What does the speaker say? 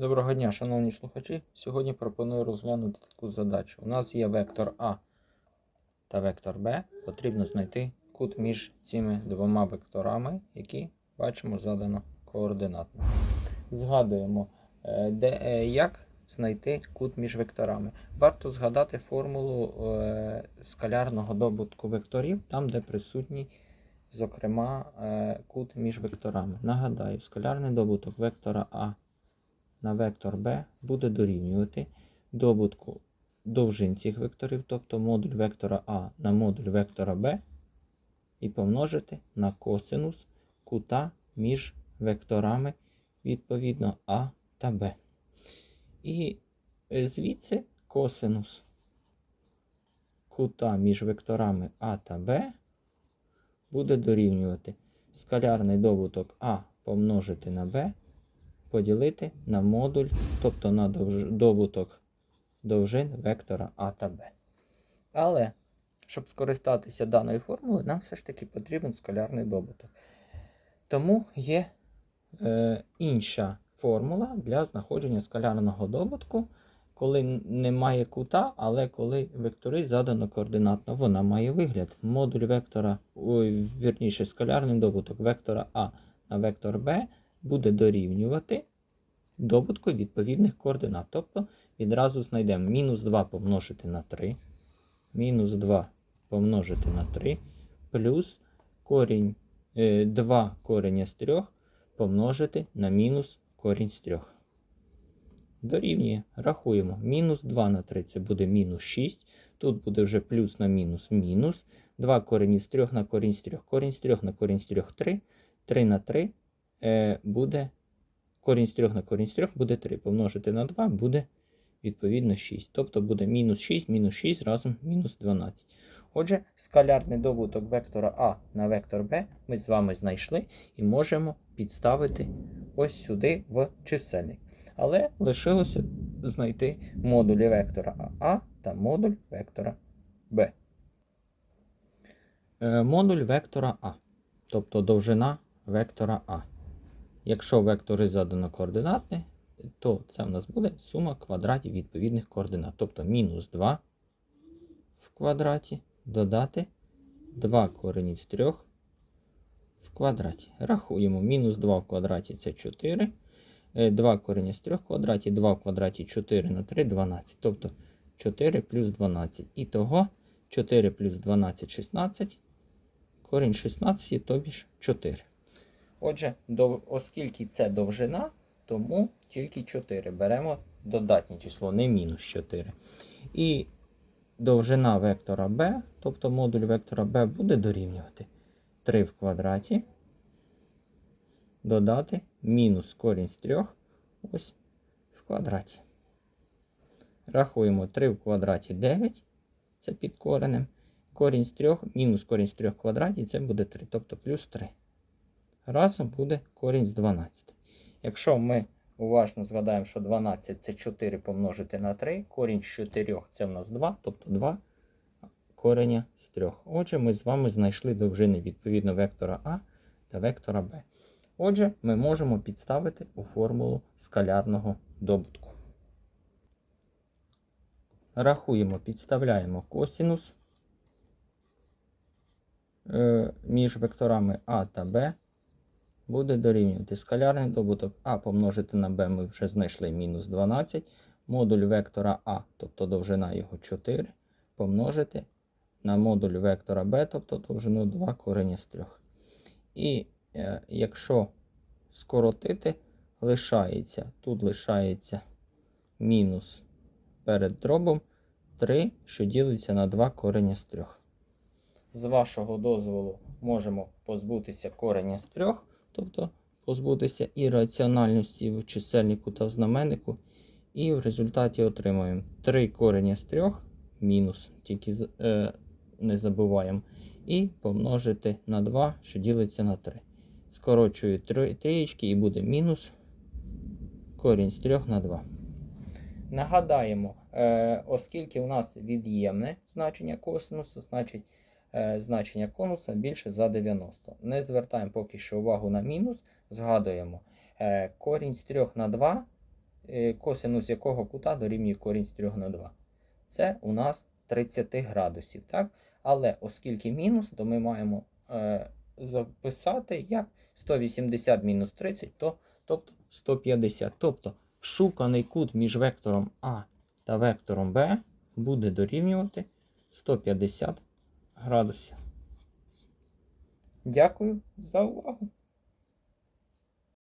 Доброго дня, шановні слухачі. Сьогодні пропоную розглянути таку задачу. У нас є вектор А та вектор Б. Потрібно знайти кут між цими двома векторами, які бачимо задано координатно. Згадуємо, е, де, е, як знайти кут між векторами. Варто згадати формулу е, скалярного добутку векторів, там, де присутній, зокрема, кут між векторами. Нагадаю, скалярний добуток вектора А на вектор b буде дорівнювати добутку довжин цих векторів, тобто модуль вектора А на модуль вектора b, і помножити на косинус кута між векторами відповідно А та Б. І е, звідси косинус кута між векторами А та Б буде дорівнювати скалярний добуток А помножити на Б поділити на модуль, тобто на добуток довжин вектора А та Б. Але, щоб скористатися даною формулою, нам все ж таки потрібен скалярний добуток. Тому є е, інша формула для знаходження скалярного добутку, коли немає кута, але коли вектори задано координатно. Вона має вигляд. Модуль вектора, ой, вірніше, скалярний добуток вектора А на вектор Б буде дорівнювати добутку відповідних координат. Тобто відразу знайдемо мінус 2 помножити на 3, мінус 2 помножити на 3, плюс корінь, е, 2 кореня з 3 помножити на мінус корінь з 3. Дорівнює, рахуємо. Мінус 2 на 3 це буде мінус 6. Тут буде вже плюс на мінус мінус. 2 корінь з 3 на корінь з 3. Корінь з 3 на корінь з 3 3. 3 на 3 е, буде корінь з 3 на корінь з 3 буде 3. Помножити на 2 буде відповідно 6. Тобто буде мінус 6, мінус 6 разом мінус 12. Отже, скалярний добуток вектора А на вектор Б ми з вами знайшли і можемо підставити ось сюди в чисельник. Але лишилося знайти модулі вектора А та модуль вектора Б. Е, Модуль вектора А, тобто довжина вектора А. Якщо вектори задано координатні, то це в нас буде сума квадратів відповідних координат. Тобто мінус 2 в квадраті додати 2 коренів з 3 в квадраті. Рахуємо, мінус 2 в квадраті це 4. 2 корення з 3 в квадраті, 2 в квадраті 4 на 3 12. Тобто 4 плюс 12. І того 4 плюс 12 16. Корінь 16, тобі ж 4. Отже, оскільки це довжина, тому тільки 4. Беремо додатнє число, не мінус 4. І довжина вектора b, тобто модуль вектора b буде дорівнювати 3 в квадраті. Додати мінус корінь з 3 ось в квадраті. Рахуємо 3 в квадраті 9, це під коренем. Корінь з 3, мінус корінь з 3 в квадраті, це буде 3, тобто плюс 3 разом буде корінь з 12. Якщо ми уважно згадаємо, що 12 це 4 помножити на 3, корінь з 4 це в нас 2, тобто 2 кореня з 3. Отже, ми з вами знайшли довжини відповідно вектора А та вектора Б. Отже, ми можемо підставити у формулу скалярного добутку. Рахуємо, підставляємо косінус е, між векторами А та Б буде дорівнювати скалярний добуток А помножити на b ми вже знайшли мінус 12. Модуль вектора А, тобто довжина його 4, помножити на модуль вектора b, тобто довжину 2 корення з 3. І е, якщо скоротити, лишається, тут лишається мінус перед дробом 3, що ділиться на 2 корення з 3. З вашого дозволу можемо позбутися кореня з 3 тобто позбутися ірраціональності в чисельнику та в знаменнику. І в результаті отримуємо 3 корення з 3 мінус, тільки е, не забуваємо. І помножити на 2, що ділиться на 3. Скорочую 3 трієчки і буде мінус корінь з 3 на 2. Нагадаємо, е, оскільки у нас від'ємне значення косинусу, значить значення конуса більше за 90. Не звертаємо поки що увагу на мінус, згадуємо е, корінь з 3 на 2 е, косинус якого кута дорівнює корінь з 3 на 2. Це у нас 30 градусів, так? Але оскільки мінус, то ми маємо е, записати як 180 мінус 30, то, тобто 150. Тобто шуканий кут між вектором А та вектором Б буде дорівнювати 150 градусів. Дякую за увагу.